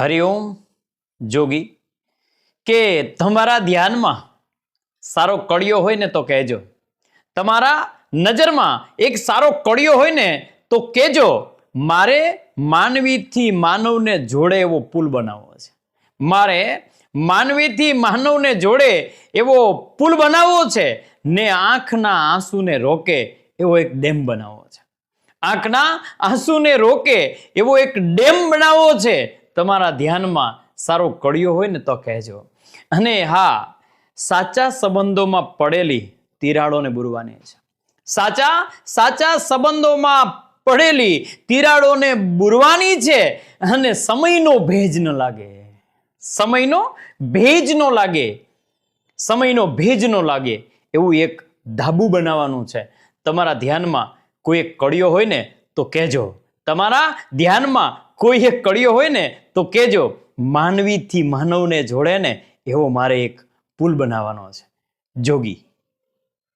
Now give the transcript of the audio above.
હરિઓમ જોગી કે તમારા ધ્યાનમાં સારો કડિયો હોય ને તો કહેજો. તમારા નજરમાં એક સારો કડિયો હોય ને તો કહેજો, મારે માનવીથી માનવને જોડે એવો પુલ બનાવવો છે. મારે માનવીથી માનવને જોડે એવો પુલ બનાવવો છે ને આંખના આંસુને રોકે એવો એક ડેમ બનાવવો છે. આંખના આંસુને રોકે એવો એક ડેમ બનાવવો છે તમારા ધ્યાનમાં સારો કડિયો હોય ને તો કહેજો. અને હા, સાચા સંબંધોમાં પડેલી તિરાડોને બુરવાની છે. સાચા સાચા સંબંધોમાં પડેલી તિરાડોને બુરવાની છે અને સમયનો ભેજ ન લાગે. સમયનો ભેજ ન લાગે. સમયનો ભેજ ન લાગે. એવું એક ધાબુ બનાવવાનું છે. તમારા ધ્યાનમાં કોઈ એક કડિયો હોય ને તો કહેજો. તમારા ધ્યાનમાં કોઈ એક કડિયો હોય ને, તો કહેજો, માનવીથી માનવને જોડે ને એવો મારે એક પુલ બનાવવાનો છે. જોગી.